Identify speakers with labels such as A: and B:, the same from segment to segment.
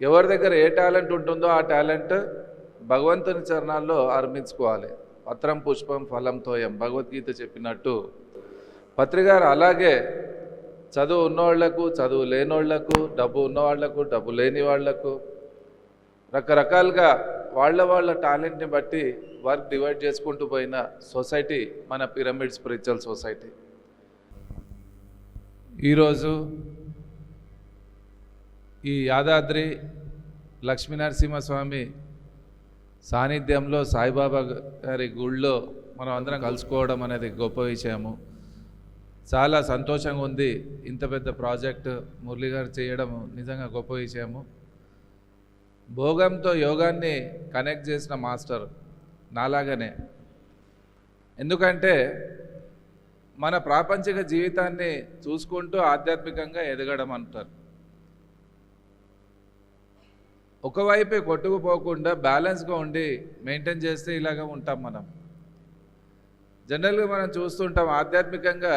A: ఎవరి దగ్గర ఏ టాలెంట్ ఉంటుందో ఆ టాలెంట్ భగవంతుని చరణాల్లో అర్మించుకోవాలి పత్రం పుష్పం ఫలం తోయం భగవద్గీత చెప్పినట్టు. పత్రికారు అలాగే చదువు ఉన్నవాళ్ళకు చదువు లేనోళ్ళకు డబ్బు ఉన్నవాళ్ళకు డబ్బు లేని వాళ్ళకు రకరకాలుగా వాళ్ళ వాళ్ళ టాలెంట్ని బట్టి వర్క్ డివైడ్ చేసుకుంటూ పోయిన సొసైటీ మన పిరమిడ్ స్పిరిచువల్ సొసైటీ. ఈరోజు ఈ యాదాద్రి లక్ష్మీనరసింహస్వామి సాన్నిధ్యంలో సాయిబాబా గారి గుళ్ళో మనం అందరం కలుసుకోవడం అనేది గొప్ప విషయము. చాలా సంతోషంగా ఉంది ఇంత పెద్ద ప్రాజెక్ట్ మురళి గారు చేయడం నిజంగా గొప్ప విషయము. భోగంతో యోగాన్ని కనెక్ట్ చేసిన మాస్టర్ నాలాగానే. ఎందుకంటే మన ప్రాపంచిక జీవితాన్ని చూసుకుంటూ ఆధ్యాత్మికంగా ఎదగడం అంటారు. ఒకవైపే కొట్టుకుపోకుండా బ్యాలెన్స్గా ఉండి మెయింటైన్ చేస్తే ఇలాగ ఉంటాం మనం. జనరల్గా మనం చూస్తుంటాం ఆధ్యాత్మికంగా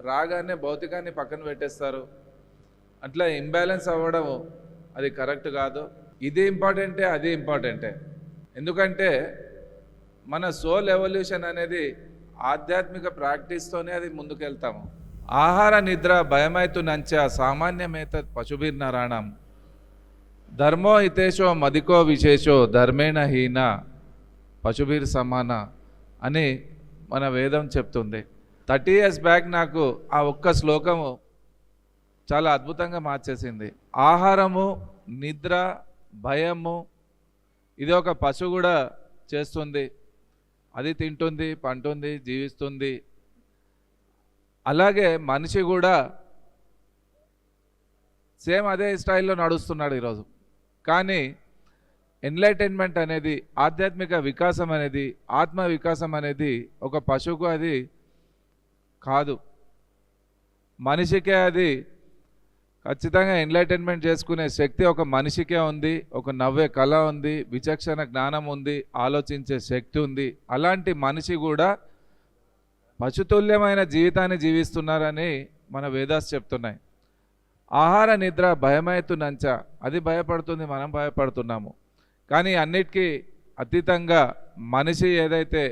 A: రాగానే భౌతికాన్ని పక్కన పెట్టేస్తారు. అట్లా ఇంబ్యాలెన్స్ అవ్వడం అది కరెక్ట్ కాదు. ఇది ఇంపార్టెంటే అది ఇంపార్టెంటే. ఎందుకంటే మన సోల్ ఎవల్యూషన్ అనేది ఆధ్యాత్మిక ప్రాక్టీస్తోనే అది ముందుకెళ్తాము. ఆహార నిద్ర భయమైతు నంచ సామాన్యమేత పశుభిర్నరాణం. ధర్మో హితేశో మదికో విశేషో ధర్మేణ హీన పశుభీర్ సమాన అని మన వేదం చెప్తుంది థర్టీ ఇయర్స్ బ్యాక్ నాకు ఆ ఒక్క శ్లోకము చాలా అద్భుతంగా మార్చేసింది. ఆహారము నిద్ర భయము ఇది ఒక పశువు కూడా చేస్తుంది. అది తింటుంది పంటుంది జీవిస్తుంది. అలాగే మనిషి కూడా సేమ్ అదే స్టైల్లో నడుస్తున్నాడు ఈరోజు. కానీ ఎన్లైటైన్మెంట్ అనేది ఆధ్యాత్మిక వికాసం అనేది ఆత్మ వికాసం అనేది ఒక పశువుకు అది కాదు. మనిషికే అది ఖచ్చితంగా ఎన్లైటైన్మెంట్ చేసుకునే శక్తి ఒక మనిషికే ఉంది ఒక నవ్వే కళ ఉంది విచక్షణ జ్ఞానం ఉంది ఆలోచించే శక్తి ఉంది. అలాంటి మనిషి కూడా పశుతుల్యమైన జీవితాన్ని జీవిస్తున్నారని మన వేదాస్ చెప్తున్నాయి. ఆహార నిద్ర భయమైతు నంచ అది భయపడుతుంది మనం భయపడుతున్నాము. కానీ అన్నిటికీ అతీతంగా మనిషి ఏదైతే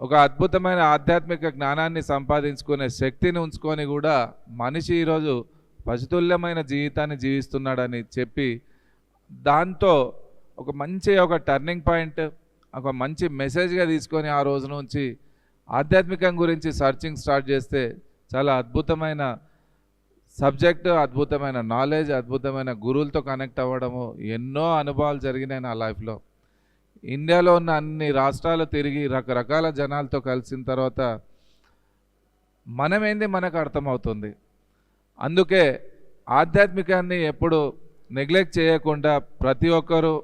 A: ఒక అద్భుతమైన ఆధ్యాత్మిక జ్ఞానాన్ని సంపాదించుకునే శక్తిని ఉంచుకొని కూడా మనిషి ఈరోజు పశుతుల్యమైన జీవితాన్ని జీవిస్తున్నాడని చెప్పి దాంతో ఒక మంచి ఒక టర్నింగ్ పాయింట్ ఒక మంచి మెసేజ్గా తీసుకొని ఆ రోజు నుంచి ఆధ్యాత్మికం గురించి సర్చింగ్ స్టార్ట్ చేస్తే చాలా అద్భుతమైన సబ్జెక్టు అద్భుతమైన నాలెడ్జ్ అద్భుతమైన గురువులతో కనెక్ట్ అవ్వడము ఎన్నో అనుభవాలు జరిగినాయి నా లైఫ్లో. ఇండియాలో ఉన్న అన్ని రాష్ట్రాలు తిరిగి రకరకాల జనాలతో కలిసిన తర్వాత మనమేంది మనకు అర్థమవుతుంది? అందుకే ఆధ్యాత్మికాన్ని ఎప్పుడు నెగ్లెక్ట్ చేయకుండా ప్రతి ఒక్కరూ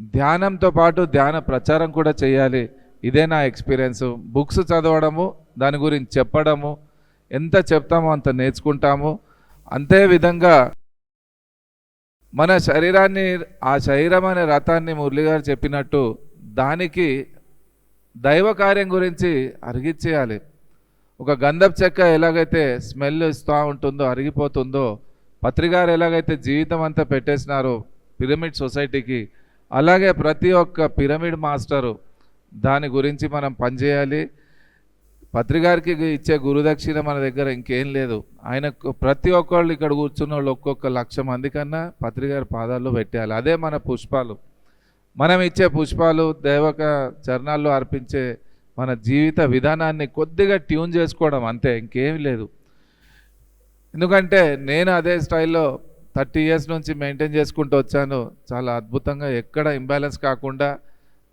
A: ధ్యానంతో పాటు ధ్యాన ప్రచారం కూడా చేయాలి. ఇదే నా ఎక్స్పీరియన్స్. బుక్స్ చదవడము దాని గురించి చెప్పడము ఎంత చెప్తామో అంత నేర్చుకుంటాము. అంతే విధంగా మన శరీరాన్ని ఆ శరీరం అనే రథాన్ని మురళి గారు చెప్పినట్టు దానికి దైవ కార్యం గురించి అరిగిచ్చేయాలి. ఒక గంధపు చెక్క ఎలాగైతే స్మెల్ ఇస్తూ ఉంటుందో అరిగిపోతుందో పత్రికారు ఎలాగైతే జీవితం అంతా పెట్టేసినారో పిరమిడ్ సొసైటీకి అలాగే ప్రతి ఒక్క పిరమిడ్ మాస్టరు దాని గురించి మనం పనిచేయాలి. పత్రికారికి ఇచ్చే గురుదక్షిణ మన దగ్గర ఇంకేం లేదు. ఆయన ప్రతి ఒక్కళ్ళు ఇక్కడ కూర్చున్న వాళ్ళు ఒక్కొక్క లక్ష మంది కన్నా పత్రికారి పాదాల్లో పెట్టేయాలి. అదే మన పుష్పాలు. మనం ఇచ్చే పుష్పాలు దేవక చరణాల్లో అర్పించే మన జీవిత విధానాన్ని కొద్దిగా ట్యూన్ చేసుకోవడం అంతే ఇంకేం లేదు. ఎందుకంటే నేను అదే స్టైల్లో థర్టీ ఇయర్స్ నుంచి మెయింటైన్ చేసుకుంటూ వచ్చాను. చాలా అద్భుతంగా ఎక్కడ ఇంబ్యాలెన్స్ కాకుండా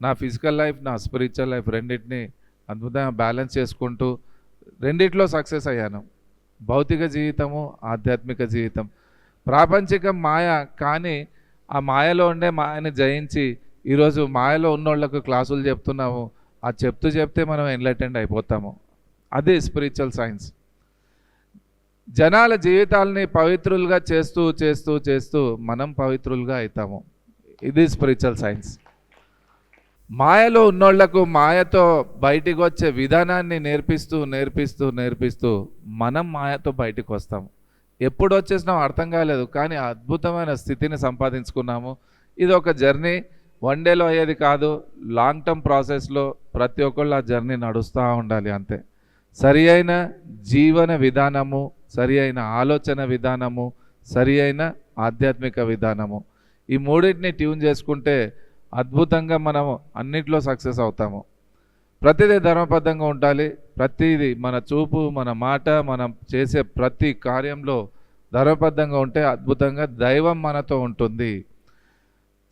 A: నా ఫిజికల్ లైఫ్ నా స్పిరిచువల్ లైఫ్ రెండింటిని అద్భుతంగా బ్యాలెన్స్ చేసుకుంటూ రెండిట్లో సక్సెస్ అయ్యాను. భౌతిక జీవితము ఆధ్యాత్మిక జీవితం. ప్రాపంచికం మాయ కానీ ఆ మాయలో ఉండే మాయని జయించి ఈరోజు మాయలో ఉన్నోళ్ళకు క్లాసులు చెప్తున్నాము. ఆ చెప్తూ చెప్తే మనం ఎన్లైటెండ్ అయిపోతాము. అది స్పిరిచువల్ సైన్స్ జనాల జీవితాలని పవిత్రులుగా చేస్తూ చేస్తూ చేస్తూ మనం పవిత్రులుగా అవుతాము. ఇది స్పిరిచువల్ సైన్స్ మాయలో ఉన్నోళ్ళకు మాయతో బయటికి వచ్చే విధానాన్ని నేర్పిస్తూ నేర్పిస్తూ నేర్పిస్తూ మనం మాయతో బయటకు వస్తాం ఎప్పుడు వచ్చేసినాం అర్థం కాలేదు కానీ అద్భుతమైన స్థితిని సంపాదించుకున్నాము. ఇది ఒక జర్నీ. వన్ డేలో అయ్యేది కాదు లాంగ్ టర్మ్ ప్రాసెస్లో ప్రతి ఒక్కళ్ళు ఆ జర్నీ నడుస్తూ ఉండాలి అంతే. సరి అయిన జీవన విధానము సరి అయిన ఆలోచన విధానము సరి అయిన ఆధ్యాత్మిక విధానము. ఈ మూడింటిని ట్యూన్ చేసుకుంటే అద్భుతంగా మనము అన్నిట్లో సక్సెస్ అవుతాము. ప్రతిదీ ధర్మబద్ధంగా ఉండాలి. ప్రతిదీ మన చూపు మన మాట మనం చేసే ప్రతి కార్యంలో ధర్మబద్ధంగా ఉంటే అద్భుతంగా దైవం మనతో ఉంటుంది.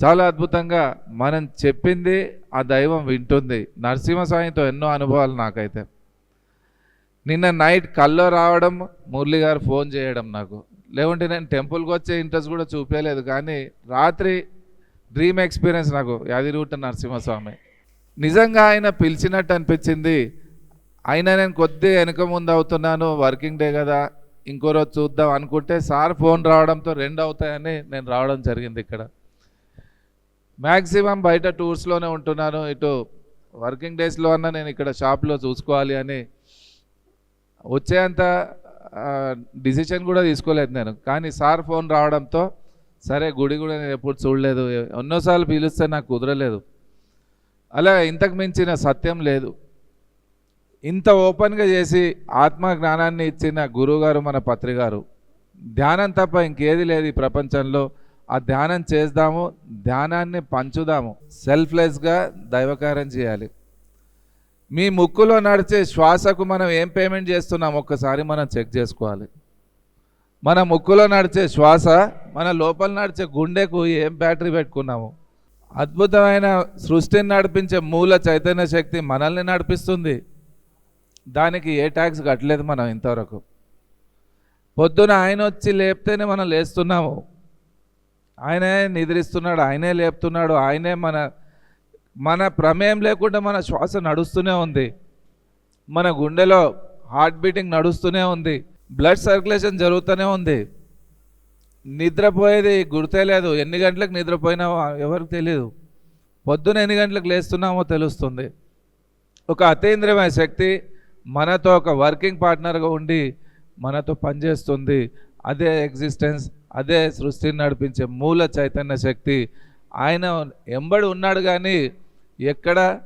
A: చాలా అద్భుతంగా మనం చెప్పింది ఆ దైవం వింటుంది. నరసింహ ఎన్నో అనుభవాలు నాకైతే. నిన్న నైట్ కల్లో రావడం మురళి గారు ఫోన్ చేయడం నాకు. లేకుంటే నేను టెంపుల్కి వచ్చే ఇంట్రెస్ట్ కూడా చూపించలేదు కానీ రాత్రి డ్రీమ్ ఎక్స్పీరియన్స్ నాకు యాదిరూట నరసింహస్వామి. నిజంగా ఆయన పిలిచినట్టు అనిపించింది. అయినా నేను కొద్ది వెనక ముందు అవుతున్నాను వర్కింగ్ డే కదా ఇంకో రోజు చూద్దాం అనుకుంటే సార్ ఫోన్ రావడంతో రెండు అవుతాయని నేను రావడం జరిగింది ఇక్కడ. మ్యాక్సిమం బయట టూర్స్లోనే ఉంటున్నాను. ఇటు వర్కింగ్ డేస్లో అన్నా నేను ఇక్కడ షాప్లో చూసుకోవాలి అని. వచ్చేంత డిసిషన్ కూడా తీసుకోలేదు నేను. కానీ సార్ ఫోన్ రావడంతో సరే గుడి కూడా నేను ఎప్పుడు చూడలేదు. ఎన్నోసార్లు పిలిస్తే నాకు కుదరలేదు. అలా ఇంతకు మించిన సత్యం లేదు. ఇంత ఓపెన్గా చేసి ఆత్మ జ్ఞానాన్ని ఇచ్చిన గురువుగారు మన పత్రిగారు ధ్యానం తప్ప ఇంకేది లేదు ఈ ప్రపంచంలో. ఆ ధ్యానం చేద్దాము ధ్యానాన్ని పంచుదాము. సెల్ఫ్లెస్గా దైవకారం చేయాలి. మీ ముక్కులో నడిచే శ్వాసకు మనం ఏం పేమెంట్ చేస్తున్నాం? ఒక్కసారి మనం చెక్ చేసుకోవాలి. మన ముక్కులో నడిచే శ్వాస మన లోపల నడిచే గుండెకు ఏం బ్యాటరీ పెట్టుకున్నాము? అద్భుతమైన సృష్టిని నడిపించే మూల చైతన్య శక్తి మనల్ని నడిపిస్తుంది. దానికి ఏ ట్యాక్స్ కట్టలేదు మనం ఇంతవరకు. పొద్దున ఆయన వచ్చి లేపితేనే మనం లేస్తున్నాము. ఆయనే నిద్రిస్తున్నాడు ఆయనే లేపుతున్నాడు ఆయనే మన మన ప్రమేయం లేకుండా మన శ్వాస నడుస్తూనే ఉంది. మన గుండెలో హార్ట్ బీటింగ్ నడుస్తూనే ఉంది. బ్లడ్ సర్క్యులేషన్ జరుగుతూనే ఉంది. నిద్రపోయేది గుర్తేలేదు ఎన్ని గంటలకు నిద్రపోయినామో ఎవరికి తెలియదు పొద్దున ఎన్ని గంటలకు లేస్తున్నామో తెలుస్తుంది. ఒక అతీంద్రియమైన శక్తి మనతో ఒక వర్కింగ్ పార్ట్నర్గా ఉండి మనతో పనిచేస్తుంది. అదే ఎగ్జిస్టెన్స్ అదే సృష్టిని నడిపించే మూల చైతన్య శక్తి. ఆయన ఎంబడి ఉన్నాడు కానీ ఎక్కడ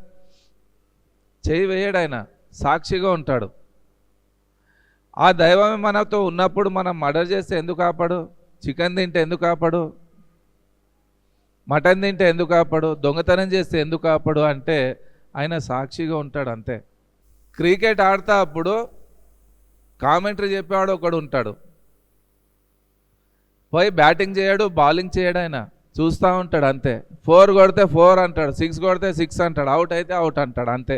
A: చేయి వేయడు ఆయన. సాక్షిగా ఉంటాడు. ఆ దైవమే మనతో ఉన్నప్పుడు మనం మర్డర్ చేస్తే ఎందుకు కాపాడు? చికెన్ తింటే ఎందుకు కాపాడు? మటన్ తింటే ఎందుకు కాపాడు? దొంగతనం చేస్తే ఎందుకు కాపాడు? అంటే ఆయన సాక్షిగా ఉంటాడు అంతే. క్రికెట్ ఆడతా అప్పుడు కామెంటరీ చెప్పేవాడు ఒకడు ఉంటాడు. పోయి బ్యాటింగ్ చేయడు బౌలింగ్ చేయడు ఆయన. చూస్తూ ఉంటాడు అంతే. ఫోర్ కొడితే ఫోర్ అంటాడు సిక్స్ కొడితే సిక్స్ అంటాడు అవుట్ అయితే అవుట్ అంటాడు అంతే.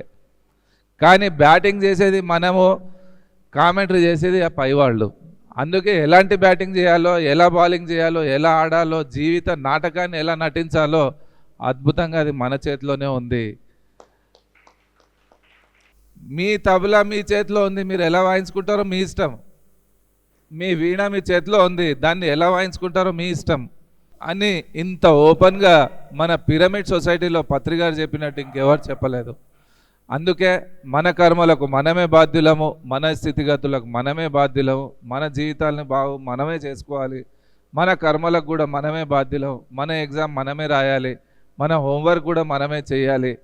A: కానీ బ్యాటింగ్ చేసేది మనము కామెంటరీ చేసేది ఆ పైవాళ్ళు అందుకే ఎలాంటి బ్యాటింగ్ చేయాలో ఎలా బౌలింగ్ చేయాలో ఎలా ఆడాలో జీవిత నాటకాన్ని ఎలా నటించాలో అద్భుతంగా అది మన చేతిలోనే ఉంది. మీ తబలా మీ చేతిలో ఉంది మీరు ఎలా వాయించుకుంటారో మీ ఇష్టం. మీ వీణ మీ చేతిలో ఉంది దాన్ని ఎలా వాయించుకుంటారో మీ ఇష్టం అని ఇంత ఓపెన్గా మన పిరమిడ్ సొసైటీలో పత్రికారు చెప్పినట్టు ఇంకెవరు చెప్పలేదు. అందుకే మన కర్మలకు మనమే బాధ్యులము మన స్థితిగతులకు మనమే బాధ్యులము మన జీవితాలను బాగు మనమే చేసుకోవాలి. మన కర్మలకు కూడా మనమే బాధ్యులం మన ఎగ్జామ్ మనమే రాయాలి మన హోంవర్క్ కూడా మనమే చేయాలి.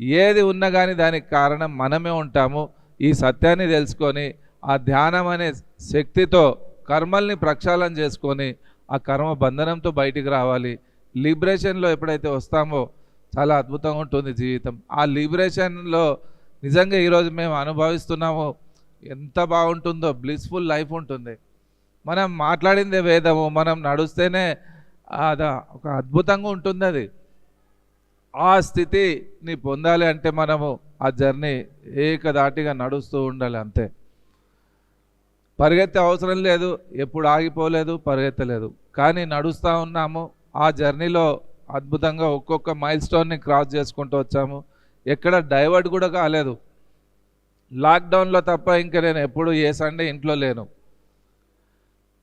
A: ఏది ఉన్నా కానీ దానికి కారణం మనమే ఉంటాము. ఈ సత్యాన్ని తెలుసుకొని ఆ ధ్యానం అనే శక్తితో కర్మల్ని ప్రక్షాళన చేసుకొని ఆ కర్మ బంధనంతో బయటికి రావాలి. లిబరేషన్లో ఎప్పుడైతే వస్తామో చాలా అద్భుతంగా ఉంటుంది జీవితం. ఆ లిబరేషన్లో నిజంగా ఈరోజు మేము అనుభవిస్తున్నాము ఎంత బాగుంటుందో బ్లిస్ఫుల్ లైఫ్ ఉంటుంది. మనం మాట్లాడిందే వేదము మనం నడుస్తేనే అదా ఒక అద్భుతంగా ఉంటుంది అది. ఆ స్థితిని పొందాలి అంటే మనము ఆ జర్నీ ఏకదాటిగా నడుస్తూ ఉండాలి అంతే. పరిగెత్తే అవసరం లేదు ఎప్పుడు ఆగిపోలేదు పరిగెత్తలేదు. కానీ నడుస్తూ ఉన్నాము. ఆ జర్నీలో అద్భుతంగా ఒక్కొక్క మైల్ స్టోన్ని క్రాస్ చేసుకుంటూ వచ్చాము. ఎక్కడ డైవర్ట్ కూడా కాలేదు. లాక్డౌన్లో తప్ప ఇంకా నేను ఎప్పుడు ఏ సండే ఇంట్లో లేను.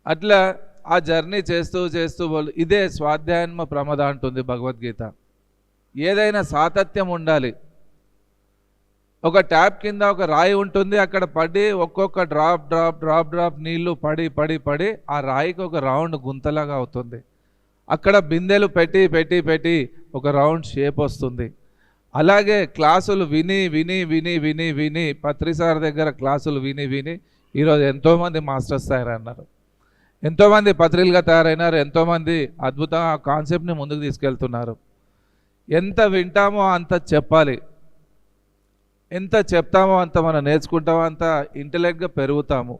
A: అట్లా ఆ జర్నీ చేస్తూ చేస్తూ ఇదే స్వాధ్యాయన్మ ప్రమద అంటుంది భగవద్గీత. ఏదైనా సాతత్యం ఉండాలి. ఒక ట్యాప్ కింద ఒక రాయి ఉంటుంది అక్కడ పడి ఒక్కొక్క డ్రాప్ డ్రాప్ డ్రాప్ డ్రాప్ నీళ్ళు పడి పడి పడి ఆ రాయికి ఒక రౌండ్ గుంతలాగా అవుతుంది. అక్కడ బిందెలు పెట్టి పెట్టి పెట్టి ఒక రౌండ్ షేప్ వస్తుంది. అలాగే క్లాసులు విని విని విని విని విని పత్రిసార్ దగ్గర క్లాసులు విని విని ఈరోజు ఎంతోమంది మాస్టర్స్ తయారన్నారు ఎంతోమంది పత్రికలుగా తయారైనారు ఎంతోమంది అద్భుతంగా ఆ కాన్సెప్ట్ని ముందుకు తీసుకెళ్తున్నారు. ఎంత వింటామో అంత చెప్పాలి. ఎంత చెప్తామో అంత మనం నేర్చుకుంటామో అంత ఇంటలెక్ట్గా పెరుగుతాము.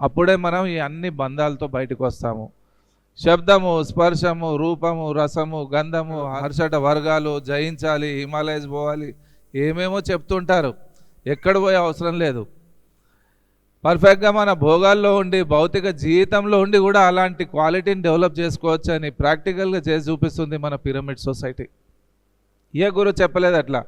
A: అప్పుడే మనం ఈ అన్ని బంధాలతో బయటకు వస్తాము. శబ్దము స్పర్శము రూపము రసము గంధము హర్షట వర్గాలు జయించాలి హిమాలయస్ పోవాలి ఏమేమో చెప్తుంటారు. ఎక్కడ పోయే అవసరం లేదు. పర్ఫెక్ట్గా మన భోగాల్లో ఉండి భౌతిక జీవితంలో ఉండి కూడా అలాంటి క్వాలిటీని డెవలప్ చేసుకోవచ్చు అని ప్రాక్టికల్గా చేసి చూపిస్తుంది మన పిరమిడ్ సొసైటీ. ఏ గురువు చెప్పలేదు అట్లా.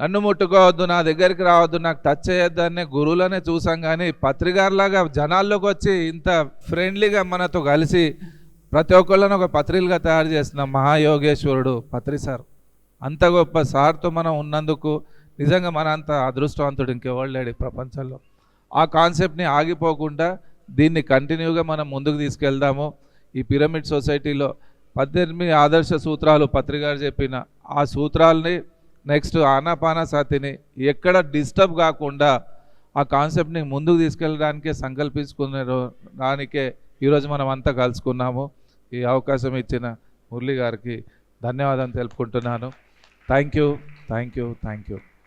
A: నన్ను ముట్టుకోవద్దు నా దగ్గరికి రావద్దు నాకు టచ్ చేయొద్దు అనే గురువులనే చూసాం కానీ పత్రికారులాగా జనాల్లోకి వచ్చి ఇంత ఫ్రెండ్లీగా మనతో కలిసి ప్రతి ఒక్కళ్ళని ఒక పత్రికలుగా తయారు చేసిన మహాయోగేశ్వరుడు పత్రి సార్. అంత గొప్ప సార్తో మనం ఉన్నందుకు నిజంగా మన అంత అదృష్టవంతుడు ఇంకెవడు లేడు ప్రపంచంలో. ఆ కాన్సెప్ట్ని ఆగిపోకుండా దీన్ని కంటిన్యూగా మనం ముందుకు తీసుకెళ్దాము. ఈ పిరమిడ్ సొసైటీలో పద్దెనిమిది ఆదర్శ సూత్రాలు పత్రికారు చెప్పిన ఆ సూత్రాలని నెక్స్ట్ ఆనాపాన సాతిని ఎక్కడ డిస్టర్బ్ కాకుండా ఆ కాన్సెప్ట్ని ముందుకు తీసుకెళ్ళడానికే సంకల్పించుకునే దానికే ఈరోజు మనం అంతా కలుసుకున్నాము. ఈ అవకాశం ఇచ్చిన మురళి గారికి ధన్యవాదాలు తెలుపుకుంటున్నాను. Thank you thank you thank you.